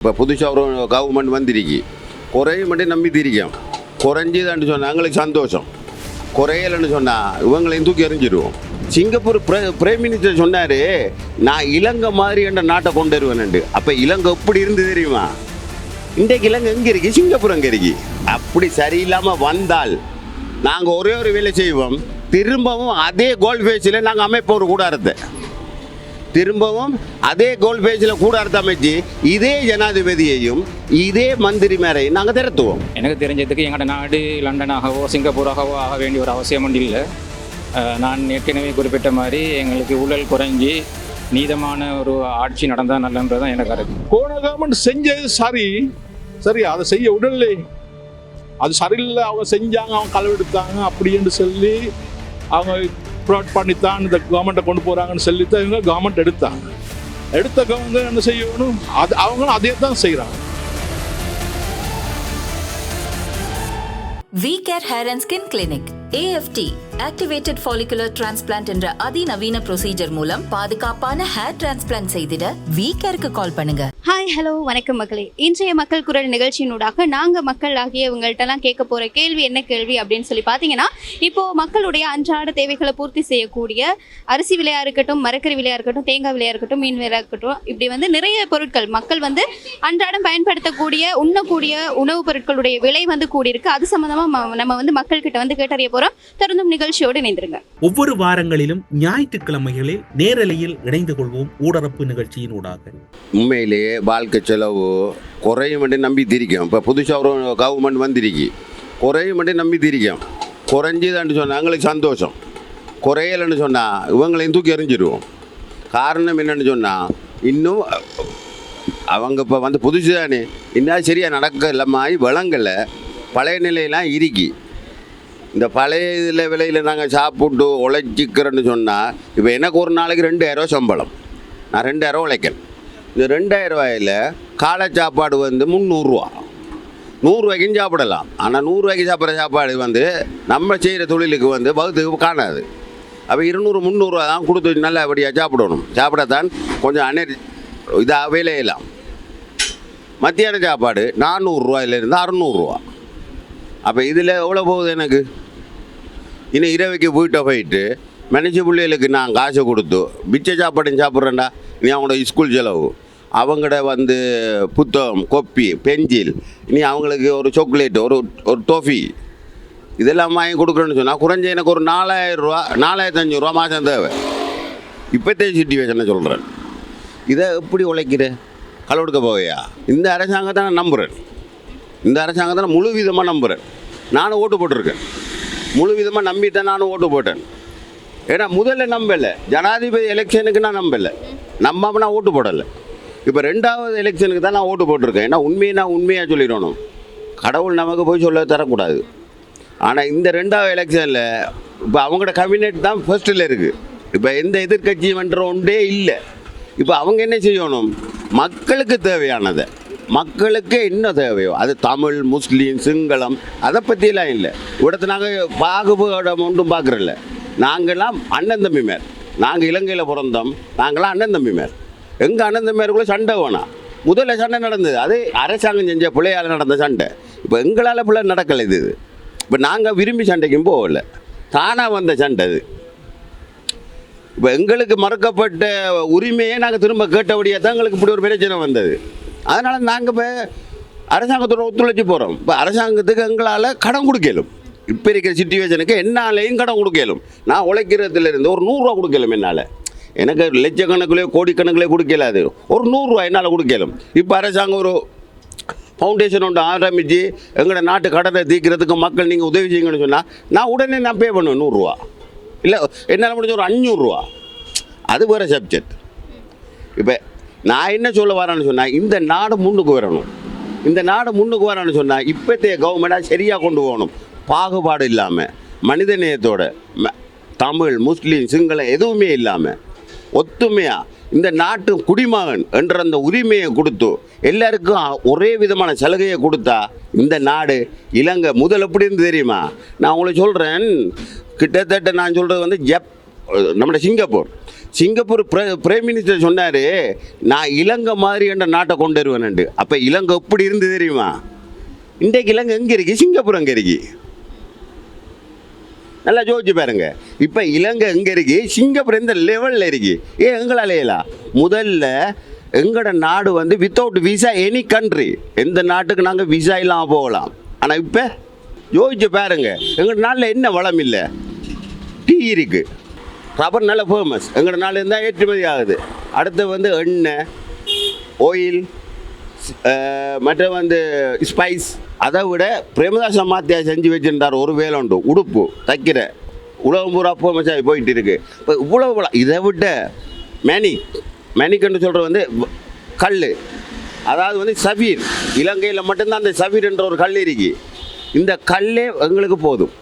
இப்போ புதுசாக ஒரு கவர்மெண்ட் வந்திருக்கு குறையும் மட்டும் நம்பி திரிக்கும் குறைஞ்சிதான்னு சொன்னால் எங்களுக்கு சந்தோஷம் குறையலைன்னு சொன்னால் இவங்களையும் தூக்கி எறிஞ்சிடுவோம் சிங்கப்பூர் பிரைம் மினிஸ்டர் சொன்னார் நான் இலங்கை மாதிரி என்ற நாட்டை கொண்டு வருவேன்ண்டு அப்போ இலங்கை எப்படி இருந்து தெரியுமா இன்றைக்கு இலங்கை எங்கே இருக்கு சிங்கப்பூர் எங்கே இருக்கு அப்படி சரியில்லாமல் வந்தால் நாங்கள் ஒரே ஒரு வேலை செய்வோம் திரும்பவும் அதே கோல் ஃபேஸில் நாங்கள் அமைப்போம் ஒரு கூடாரத்தை திரும்பவும் அதே கோல் பேஜில் கூடாரத்தை அமைச்சு இதே ஜனாதிபதியையும் இதே மந்திரி மேரையும் நாங்கள் திரட்டுவோம். எனக்கு தெரிஞ்சதுக்கு எங்களோட நாடு லண்டனாகவோ சிங்கப்பூராகவோ ஆக வேண்டிய ஒரு அவசியம் ஒன்றும் இல்லை. நான் ஏற்கனவே குறிப்பிட்ட மாதிரி எங்களுக்கு ஊழல் குறைஞ்சி நீதமான ஒரு ஆட்சி நடந்தால் நல்லன்றது தான் எனக்கு கருத்து. போன கவர்மெண்ட் செஞ்சது சரி. சரி அதை செய்ய விடலை. அது சரியில்லை. அவங்க செஞ்சாங்க அவங்க களவெடுத்தாங்க அப்படின்னு சொல்லி அவங்க ஃப்ராட் பண்ணித்தான் இந்த கவர்மெண்ட்டை கொண்டு போகிறாங்கன்னு சொல்லித்தான் இவங்க கவர்மெண்ட் எடுத்தாங்க. எடுத்த கவர்மெண்ட் என்ன செய்யணும்? அது அவங்களும் அதே தான் செய்கிறாங்க V Care hair and skin clinic AFT activated follicular transplant என்ற அதிநவீன ப்ரொசீஜர் மூலம் பாதுகாப்பான ஹேர் டிரான்ஸ்பிளான்ட் செய்திட வி கேருக்கு கால் பண்ணுங்க. ஹாய் ஹலோ வணக்கம் மக்களே. இன்றைய மக்கள் குரல் நிகழ்ச்சியினூடாக நாங்கள் மக்கள் ஆகிய உங்கள்கிட்டலாம் கேட்க போகிற கேள்வி என்ன கேள்வி அப்படின்னு சொல்லி பார்த்தீங்கன்னா இப்போது மக்களுடைய அன்றாட தேவைகளை பூர்த்தி செய்யக்கூடிய அரிசி விலையாக இருக்கட்டும் மரக்கறி விலையாக இருக்கட்டும் தேங்காய் விலையாக இருக்கட்டும் மீன் விலையாக இருக்கட்டும் இப்படி வந்து நிறைய பொருட்கள் மக்கள் வந்து அன்றாடம் பயன்படுத்தக்கூடிய உண்ணக்கூடிய உணவுப் பொருட்களுடைய விலை வந்து கூடியிருக்கு. அது சம்மந்தமாக நம்ம வந்து மக்கள்கிட்ட வந்து கேட்டறிய போகிறோம் தொடர்ந்தும் நிகழ்ச்சியோடு இணைந்திருங்க. ஒவ்வொரு வாரங்களிலும் ஞாயிற்றுக்கிழமைகளில் நேரலையில் இணைந்து கொள்வோம் ஊடரப்பு நிகழ்ச்சியின் ஊடாக. உண்மையிலேயே வாழ்க்கை செலவு குறையும் மட்டும் நம்பி திரிக்கும். இப்போ புதுசாக ஒரு கவர்மெண்ட் வந்திருக்கு. குறையும் மட்டும் நம்பி திரிக்கும். குறைஞ்சிதான்னு சொன்னால் எங்களுக்கு சந்தோஷம். குறையலைன்னு சொன்னால் இவங்களையும் தூக்கி எறிஞ்சிடுவோம் காரணம் என்னன்னு சொன்னால் இன்னும் அவங்க இப்போ வந்து புதுசு தானே இன்னும் சரியாக நடக்க இல்லாமல் விளங்கலை. பழைய நிலையெல்லாம் இருக்கி. இந்த பழைய இதில் விலையில் நாங்கள் சாப்பிட்டு உழைச்சிக்கிறேன்னு சொன்னால் இப்போ எனக்கு ஒரு நாளைக்கு ரெண்டாயிரம் சம்பளம். நான் ரெண்டாயிரம் உழைக்கிறேன் இந்த ரெண்டாயிரம் ரூபாயில் காலை சாப்பாடு வந்து முந்நூறுரூவா நூறுரூவாய்க்கும் சாப்பிடலாம். ஆனால் நூறுரூவாய்க்கு சாப்பிட்ற சாப்பாடு வந்து நம்ம செய்கிற தொழிலுக்கு வந்து பகுத்துக்கு காணாது. அப்போ இருநூறு முந்நூறுரூவா தான் கொடுத்து நல்லபடியாக சாப்பிடணும். சாப்பிடத்தான் கொஞ்சம் அனரி இதாக விளையலாம் மத்தியான சாப்பாடு நானூறுரூவாயிலேருந்து அறநூறுரூவா அப்போ இதில் எவ்வளோ போகுது எனக்கு? இன்னும் இரவைக்கு வீட்டை போயிட்டு மனுஷ பிள்ளைகளுக்கு நான் காசு கொடுத்து பிச்சை சாப்பாடு சாப்பிட்றேன்டா. நீ அவங்களோட ஸ்கூல் செலவு. அவங்களோட வந்து புத்தகம் கொப்பி பென்சில் நீ அவங்களுக்கு ஒரு சாக்லேட் ஒரு ஒரு டோஃபி இதெல்லாம் வாங்கி கொடுக்குறேன்னு சொன்னால் குறைஞ்ச எனக்கு ஒரு நாலாயிரம் ரூபா நாலாயிரத்தி அஞ்சூறுரூவா மாதம் தேவை. இப்போத்தே சுச்சுவேஷனை சொல்கிறேன் இதை எப்படி உழைக்கிற? களவெடுக்க போவையா? இந்த அரசாங்கத்தை நான் நம்புகிறேன் இந்த அரசாங்கத்தை நான் முழு விதமாக நம்புகிறேன் நானும் ஓட்டு போட்டிருக்கேன். முழு விதமாக நம்பித்தான் நானும் ஓட்டு போட்டேன். ஏன்னா முதல்ல நம்பலை. ஜனாதிபதி எலெக்ஷனுக்கு நான் நம்பலை. நம்பாமல் நான் ஓட்டு போடலை. இப்போ ரெண்டாவது எலெக்ஷனுக்கு தான் நான் ஓட்டு போட்டிருக்கேன். ஏன்னா உண்மையை நான் உண்மையாக சொல்லிடணும். கடவுள் நமக்கு போய் சொல்ல தரக்கூடாது. ஆனால் இந்த ரெண்டாவது எலெக்ஷனில் இப்போ அவங்களோட கபினெட் தான் ஃபர்ஸ்ட்டில் இருக்குது இப்போ எந்த எதிர்க்கட்சியும் என்ற ஒன்றே இல்லை. இப்போ அவங்க என்ன செய்யணும்? மக்களுக்கு தேவையானதை. மக்களுக்கு என்ன தேவையோ? அது தமிழ் முஸ்லீம் சிங்களம் அதை பற்றியெல்லாம் இல்லை. இடத்து நாங்கள் பாகுபாடம் ஒன்றும் பார்க்குறதில்ல. நாங்கள்லாம் அண்ணன் தம்பி மேர் நாங்கள் இலங்கையில் பிறந்தோம். நாங்களாம் அண்ணன் தம்பி மேர் எங்கள் அண்ணன் தம்பியருக்குள்ளே சண்டை வேணாம் முதல்ல சண்டை நடந்தது. அது அரசாங்கம் செஞ்ச பிள்ளையால் நடந்த சண்டை. இப்போ எங்களால் பிள்ளை நடக்கலை இது. இப்போ நாங்கள் விரும்பி சண்டைக்கும் போகல. தானாக வந்த சண்டை இது இப்போ எங்களுக்கு மறுக்கப்பட்ட உரிமையை நாங்கள் திரும்ப கேட்டபடியாக தான் எங்களுக்கு இப்படி ஒரு பிரச்சனை வந்தது. அதனால் நாங்கள் இப்போ அரசாங்கத்தோட ஒத்துழைச்சி போகிறோம் இப்போ அரசாங்கத்துக்கு எங்களால் கடன் கொடுக்கலும். இப்போ இருக்கிற சுச்சுவேஷனுக்கு என்னாலையும் கடன் கொடுக்கலும். நான் உழைக்கிறதுலேருந்து ஒரு நூறுரூவா கொடுக்கலும் என்னால். எனக்கு லட்சக்கணக்கிலே கோடிக்கணக்கிலே கொடுக்கல அது. ஒரு நூறுரூவா என்னால் கொடுக்கலும். இப்போ அரசாங்கம் ஒரு ஃபவுண்டேஷன் ஒன்று ஆரம்பித்து எங்களோட நாட்டு கடனை தீர்க்கிறதுக்கு மக்கள் நீங்கள் உதவி செய்யுங்கன்னு சொன்னால் நான் உடனே நான் பே பண்ணுவேன் நூறுரூவா இல்லை என்னால் முடிஞ்ச ஒரு அஞ்சூறுரூவா அது வேறு சப்ஜெக்ட் இப்போ நான் என்ன சொல்ல வரேன்னு சொன்னால் இந்த நாடு முன்னுக்கு வரணும். இந்த நாடு முன்னுக்கு வரணும்னு சொன்னால் இப்போத்தைய கவர்மெண்ட்டாக சரியாக கொண்டு போகணும். பாகுபாடு இல்லாமல் மனிதநேயத்தோட ம- தமிழ் முஸ்லீம் சிங்களம் எதுவுமே இல்லாமல் ஒத்துமையாக இந்த நாட்டு குடிமகன் என்ற அந்த உரிமையை கொடுத்து எல்லாருக்கும் ஒரே விதமான சலுகையை கொடுத்தா இந்த நாடு இலங்கை முதல் எப்படி இருந்து தெரியுமா? நான் உங்களுக்கு சொல்கிறேன் கிட்டத்தட்ட நான் சொல்கிறது வந்து ஜப் நம்மளோட சிங்கப்பூர். சிங்கப்பூர் பிரைம் மினிஸ்டர் சொன்னார் நான் இலங்கை மாதிரி என்ற நாட்டை கொண்டு வருவேன்ண்டு அப்போ இலங்கை எப்படி இருந்து தெரியுமா? இன்றைக்கு இலங்கை எங்கே இருக்கு? சிங்கப்பூர் எங்கே இருக்கு? நல்லா யோசிச்சு பாருங்க. இப்போ இலங்கை எங்கே இருக்கு? சிங்கப்பூர் எந்த லெவலில் இருக்கு? ஏன் எங்களால் முதல்ல எங்களோட நாடு வந்து வித்தவுட் விசா எனி கண்ட்ரி எந்த நாட்டுக்கு நாங்கள் விசா இல்லாமல் போகலாம். ஆனால் இப்போ யோசிச்சு பாருங்க. எங்கள் நாட்டில் என்ன வளம் இல்லை? டீ இருக்குது ரப்பர் நல்ல ஃபேமஸ் எங்களோட நாள் இருந்தால் ஏற்றுமதி ஆகுது. அடுத்து வந்து எண்ணெய் ஆயில் மற்ற வந்து ஸ்பைஸ் அதை விட பிரேமதாச மாத்தியா செஞ்சு வச்சுருந்தார் ஒரு வேலை உண்டு. உடுப்பு தைக்கிற. உலகம் பூரா ஃபேமஸ் ஆகி போயிட்டு இருக்கு. இப்போ இவ்வளோ இதை விட மேனிக் மேனிக்னு சொல்கிறது வந்து கல் அதாவது வந்து சபீர். இலங்கையில் மட்டும்தான் அந்த சபீர் என்ற ஒரு கல் இருக்கு. இந்த கல்லே எங்களுக்கு போதும்.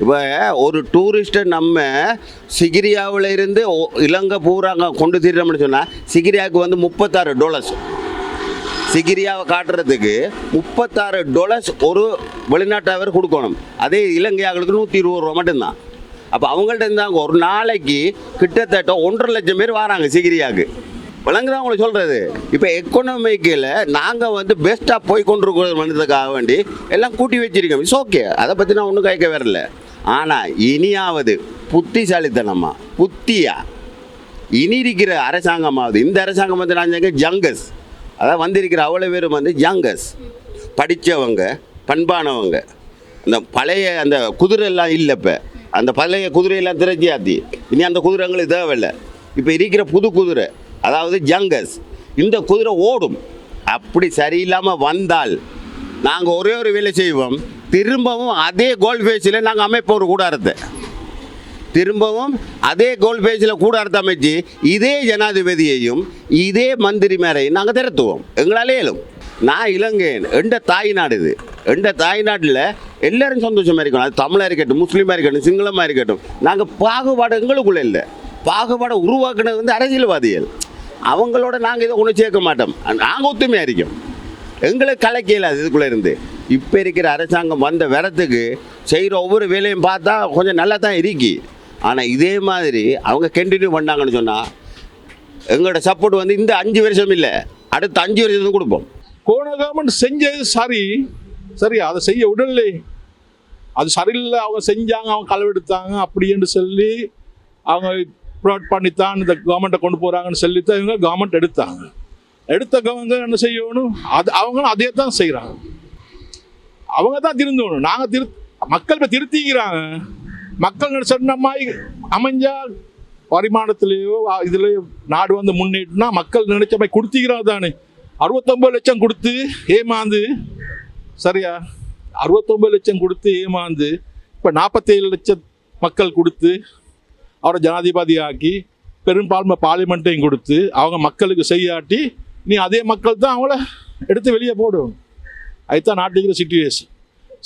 இப்போ ஒரு டூரிஸ்ட்டை நம்ம சிகிரியாவில் இருந்து ஒ- இலங்கை பூராங்க கொண்டு தீர்றோம்னு சொன்னால் சிகிரியாவுக்கு வந்து முப்பத்தாறு டாலர்ஸ் சிகிரியாவை காட்டுறதுக்கு முப்பத்தாறு டாலர்ஸ் ஒரு வெளிநாட்டவர் கொடுக்கணும். அதே இலங்கையாளுக்கு நூற்றி இருபது ரூபா மட்டும்தான். அப்போ அவங்கள்ட்ட இருந்தாங்க ஒரு நாளைக்கு கிட்டத்தட்ட ஒன்றரை லட்சம் பேர் வராங்க சிகிரியாவுக்கு. விளங்குதான் உங்களுக்கு சொல்கிறது இப்போ எக்கனாமிக்கில் நாங்கள் வந்து பெஸ்ட்டாக போய் கொண்டிருக்கிறதுக்காக வேண்டி எல்லாம் கூட்டி வச்சிருக்கோம். இட்ஸ் ஓகே அதை பற்றி நான் ஒன்றும் கேட்க வரல. ஆனால் இனியாவது புத்திசாலித்தனமா? புத்தியா? இனி இருக்கிற அரசாங்கமாவது இந்த அரசாங்கம் வந்து நான் ஜங்கஸ். அதாவது வந்திருக்கிற அவ்வளோ பேரும் வந்து ஜங்கஸ். படித்தவங்க பண்பானவங்க. அந்த பழைய அந்த குதிரை எல்லாம் இல்லை இப்போ. அந்த பழைய குதிரையெல்லாம் திரைச்சியாத்தி. இனி அந்த குதிரைங்களுக்கு தேவையில்லை. இப்போ இருக்கிற புது குதிரை அதாவது ஜங்கஸ் இந்த குதிரை ஓடும். அப்படி சரியில்லாமல் வந்தால் நாங்கள் ஒரே ஒரு வேலை செய்வோம். திரும்பவும் அதே கோல் ஃபேஸில் நாங்கள் அமைப்போம் ஒரு கூடாரத்தை. திரும்பவும் அதே கோல் பேஜில் கூடாரத்தை அமைச்சு இதே ஜனாதிபதியையும் இதே மந்திரி மேரையும் நாங்கள் திரத்துவோம் எங்களால் இயலும். நான் இலங்கையன் எண்ட தாய் நாடு இது. எண்ட தாய் நாட்டில் எல்லோரும் சந்தோஷமாக இருக்கணும். அது தமிழாக இருக்கட்டும் முஸ்லீமாக இருக்கட்டும் சிங்களமாக இருக்கட்டும். நாங்கள் பாகுபாடு எங்களுக்குள்ளே இல்லை. பாகுபாடை உருவாக்குனது வந்து அரசியல்வாதிகள். அவங்களோட நாங்கள் இதை ஒன்று சேர்க்க மாட்டோம். நாங்கள் ஒத்துமையாக இருக்கோம். எங்களுக்கு கலைக்கல அது இதுக்குள்ளே இருந்து. இப்போ இருக்கிற அரசாங்கம் வந்த விரத்துக்கு செய்கிற ஒவ்வொரு வேலையும் பார்த்தா கொஞ்சம் நல்லா தான் இருக்கு. ஆனால் இதே மாதிரி அவங்க கண்டினியூ பண்ணாங்கன்னு சொன்னால் எங்களோட சப்போர்ட் வந்து இந்த அஞ்சு வருஷம் இல்லை அடுத்த அஞ்சு வருஷத்துக்கு கொடுப்போம். கோன கவர்மெண்ட் செஞ்சது சரி. சரி அதை செய்ய விடலை. அது சரியில்லை அவங்க செஞ்சாங்க அவங்க களவெடுத்தாங்க அப்படின்னு சொல்லி அவங்க ப்ரொவைட் பண்ணித்தான் இந்த கவர்மெண்ட்டை கொண்டு போகிறாங்கன்னு சொல்லி தான் இவங்க கவர்மெண்ட் எடுத்தாங்க. எடுத்த கவர்மெண்ட் என்ன செய்யணும்? அது அவங்களும் அதே தான் செய்கிறாங்க அவங்க தான் திருந்தணும். நாங்கள் திரு மக்கள் இப்போ திருத்திக்கிறாங்க. மக்கள் சொன்ன மாதிரி அமைஞ்சா வருமானத்திலேயோ இதுலேயோ நாடு வந்து முன்னேட்டுனா மக்கள் நினைச்ச மாதிரி கொடுத்திக்கிறாங்க தானே. அறுபத்தொம்பது லட்சம் கொடுத்து ஏமாந்து சரியா? அறுபத்தொம்பது லட்சம் கொடுத்து ஏமாந்து இப்போ நாற்பத்தேழு லட்சம் மக்கள் கொடுத்து அவரை ஜனாதிபதி ஆக்கி பெரும்பான்மை பார்லிமெண்ட்டையும் கொடுத்து அவங்க மக்களுக்கு செய்யாட்டி நீ அதே மக்கள் தான் அவங்கள எடுத்து வெளியே போடும் அதுதான் நாட்டுக்கிற சுச்சுவேஷன்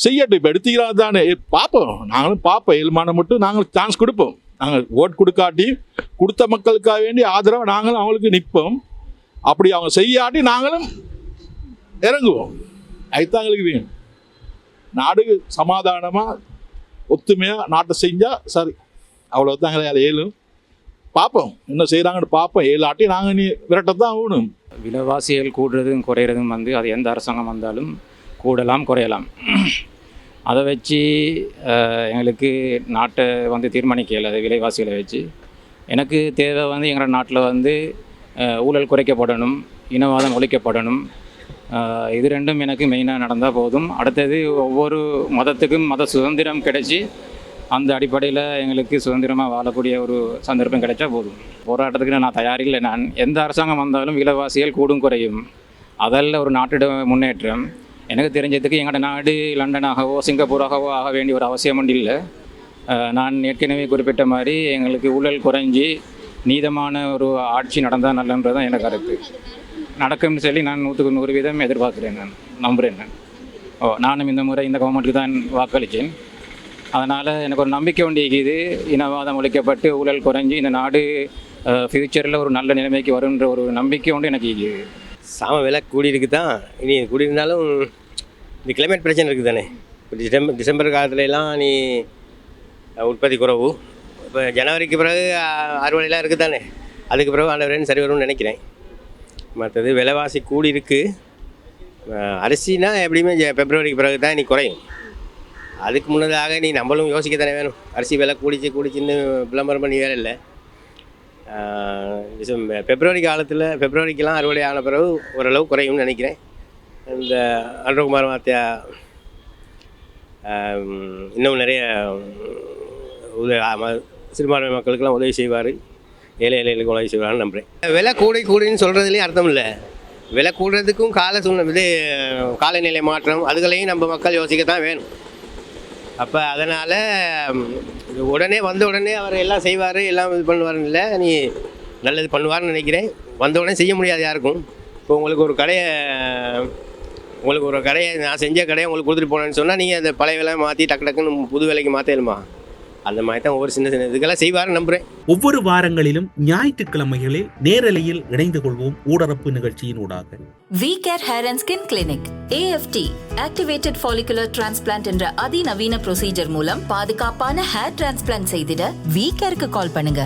செய்யட்டும் இப்போ எடுத்துக்கிறா தானே பார்ப்போம் நாங்களும் பார்ப்போம் இயல்பான மட்டும் நாங்கள் சான்ஸ் கொடுப்போம். நாங்கள் ஓட் கொடுக்காட்டி கொடுத்த மக்களுக்காக வேண்டி ஆதரவை நாங்களும் அவங்களுக்கு நிற்போம். அப்படி அவங்க செய்யாட்டி நாங்களும் இறங்குவோம். அதுதான் எங்களுக்கு வேணும். நாடு சமாதானமாக ஒத்துமையாக நாட்டை செஞ்சால் சரி. அவ்வளோதான் எங்களை ஏழும் பார்ப்போம் என்ன செய்கிறாங்கன்னு பார்ப்போம் ஏழாட்டி நாங்கள் நீ விரட்டத்தான் ஆகணும். விலைவாசிகள் கூடுறதும் குறையிறதும் வந்து அது எந்த அரசாங்கம் வந்தாலும் கூடலாம் குறையலாம். அதை வச்சு எங்களுக்கு நாட்டை வந்து தீர்மானிக்கல அது விலைவாசிகளை வச்சு. எனக்கு தேவை வந்து எங்களோட நாட்டில் வந்து ஊழல் குறைக்கப்படணும் இனவாதம் ஒழிக்கப்படணும். இது ரெண்டும் எனக்கு மெயினாக நடந்தால் போதும். அடுத்தது ஒவ்வொரு மதத்துக்கும் மத சுதந்திரம் கிடைச்சி அந்த அடிப்படையில் எங்களுக்கு சுதந்திரமாக வாழக்கூடிய ஒரு சந்தர்ப்பம் கிடைச்சா போதும். போராட்டத்துக்கு நான் தயாரில்லை நான் எந்த அரசாங்கம் வந்தாலும் விலைவாசிகள் கூடும் குறையும். அதல்ல ஒரு நாட்டிட முன்னேற்றம். எனக்கு தெரிஞ்சதுக்கு எங்களோட நாடு லண்டனாகவோ சிங்கப்பூராகவோ ஆக வேண்டிய ஒரு அவசியம் ஒன்றும் இல்லை நான் ஏற்கனவே குறிப்பிட்ட மாதிரி எங்களுக்கு ஊழல் குறைஞ்சி நீதமான ஒரு ஆட்சி நடந்தால் நல்லன்றது தான் எனக்கு கருத்து. நடக்கும்னு சொல்லி நான் நூற்றுக்கு நூறு வீதம் எதிர்பார்க்குறேன் நான் நம்புகிறேன் நான். ஓ நானும் இந்த முறை இந்த கவர்மெண்ட்டுக்கு தான் வாக்களித்தேன் அதனால் எனக்கு ஒரு நம்பிக்கை உண்டிக்குது இனவாதம் ஒழிக்கப்பட்டு ஊழல் குறைஞ்சி இந்த நாடு ஃப்யூச்சரில் ஒரு நல்ல நிலைமைக்கு வரும்ன்ற ஒரு நம்பிக்கை உண்டு எனக்கு சாம விலை கூடியிருக்கு தான் இனி கூடியிருந்தாலும் இந்த கிளைமேட் பிரச்சனை இருக்குது தானே இப்போ டிசம்பர் டிசம்பர் காலத்துலலாம் நீ உற்பத்தி குறைவு. இப்போ ஜனவரிக்கு பிறகு அறுவடைலாம் இருக்குது தானே அதுக்கு பிறகு ஆண்டவரேன்னு சரி வரும்னு நினைக்கிறேன். மற்றது விலைவாசி கூடி இருக்குது அரிசினா எப்படியுமே பிப்ரவரிக்கு பிறகு தான் நீ குறையும். அதுக்கு முன்னதாக நீ நம்மளும் யோசிக்க தானே வேணும். அரிசி விலை கூடிச்சு கூடிச்சுன்னு விளம்பரம் பண்ணி வேலை இல்லை. பிப்ரவரி காலத்தில் பிப்ரவரிக்கெலாம் அறுவடை ஆன பிறகு ஓரளவு குறையும்னு நினைக்கிறேன். இந்த அன்றகுமார் வாத்தியா இன்னும் நிறைய உதவி சிறுபான்மை மக்களுக்கெல்லாம் உதவி செய்வார். ஏழை ஏழைகளுக்கு உதவி செய்வார்னு நம்புகிறேன் விலை கூடை கூடைன்னு சொல்கிறதுலேயும் அர்த்தம் இல்லை. விலை கூடுறதுக்கும் கால சூழ்நிலை இது காலநிலை மாற்றம் அதுகளையும் நம்ம மக்கள் யோசிக்க தான் வேணும். அப்போ அதனால் உடனே வந்த உடனே அவர் எல்லாம் செய்வார் எல்லாம் இது பண்ணுவார்னு இல்லை நீ நல்லது பண்ணுவார்னு நினைக்கிறேன். வந்த உடனே செய்ய முடியாது யாருக்கும். இப்போ உங்களுக்கு ஒரு கடையை உங்களுக்கு ஒரு கடையை நான் செஞ்ச கடையை உங்களுக்கு கொடுத்துட்டு போனேன்னு சொன்னால் நீங்கள் அந்த பழைய விலை மாற்றி டக்கு டக்குன்னு புது விலைக்கு மாற்றலுமா அந்த மாதிரி தான் ஒவ்வொரு சின்ன சின்ன இதுக்கெல்லாம் செய்வாருன்னு நம்புகிறேன் ஒவ்வொரு வாரங்களிலும் ஞாயிற்றுக்கிழமைகளில் நேரலையில் இணைந்து கொள்வோம் ஊடரப்பு நிகழ்ச்சியின் ஊடாக V Care hair and skin clinic AFT activated follicular transplant என்ற அதிநவீன ப்ரொசீஜர் மூலம் பாதுகாப்பான ஹேர் டிரான்ஸ்பிளான்ட் செய்திட வி கேருக்கு கால் பண்ணுங்க.